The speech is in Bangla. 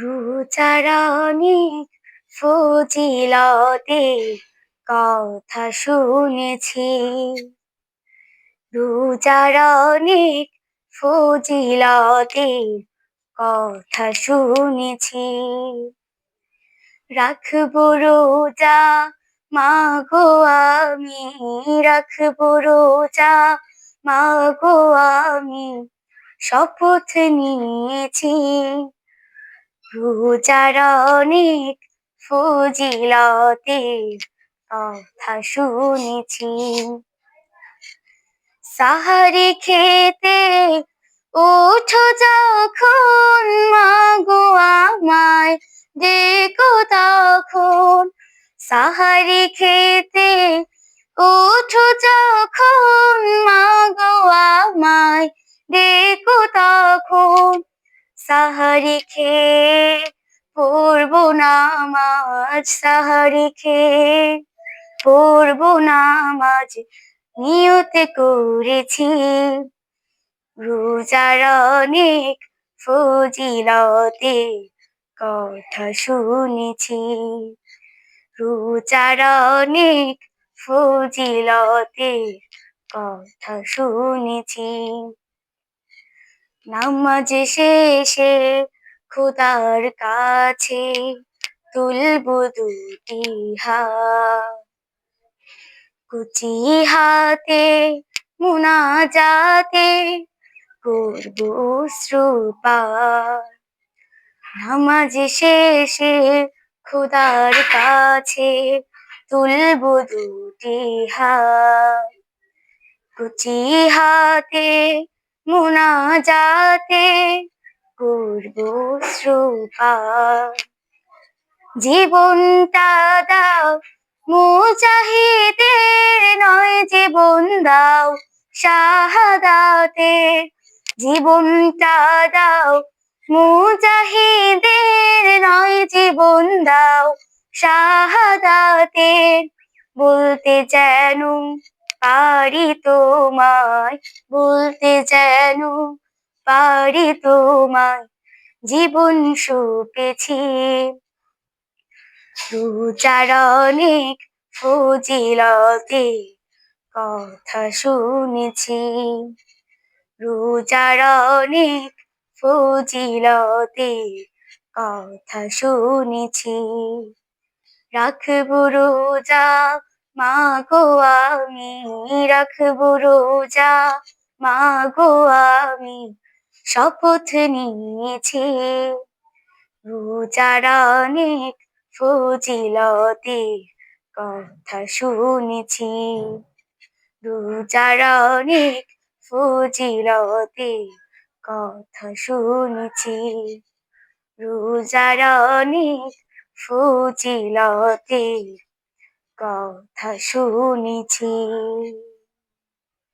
রুচারানি ফজিলতে কথা শুনেছি। রুচারানি ফজিলতে কথা শুনেছি। রাখব রোজা, মাগো আমি, রাখব রোজা, মাগো আমি, শপথ নিয়েছি। রোজার অনেক ফজিলতের কথা শুনেছি। সাহারি খেতে ওঠো যখন, মাগো আমায় দেখো তখন। সাহারি খেতে ওঠো যখন, মাগো আমায় দেখো তখন। সাহারি খেয়ে পড়ব নামাজ, সাহারি খেয়ে পড়ব নামাজ, নিয়তে করেছি। রোজার অনেক ফজিলতে কথা শুনেছি। রোজার অনেক ফজিলতে কথা শুনেছি। নামাজ শেষে খোদার কাছে তুলব দুটি কুচি হাতে, মুনাজাতে করব শ্রুপা। নামাজ শেষে খোদার কাছে তুলব দুটি কুচি হাতে মুনাজাতে করব শ্রুপার জীবনটা দাও মুজাহিদের নয় জীবন দাও শাহাদাতে জীবনটা দাও মুজাহিদের নয় জীবন দাও শাহাদাতে বলতে যেন পারি তোমায়, বলতে যেন পারি তোমায়, জীবন সুপেছি। রুচার অনেক ফজিলতে কথা শুনেছি। রোজার অনেক ফজিলতে কথা শুনেছি। রাখব রোজা মা গো আমি। রাখব রোজা। মা গো আমি শপথ নিয়েছি। রোজার অনেক ফজিলতে কথা শুনেছি। রোজার অনেক ফজিলতে কথা শুনেছি। রোজার অনেক ফজিলতে কথা শুনেছি।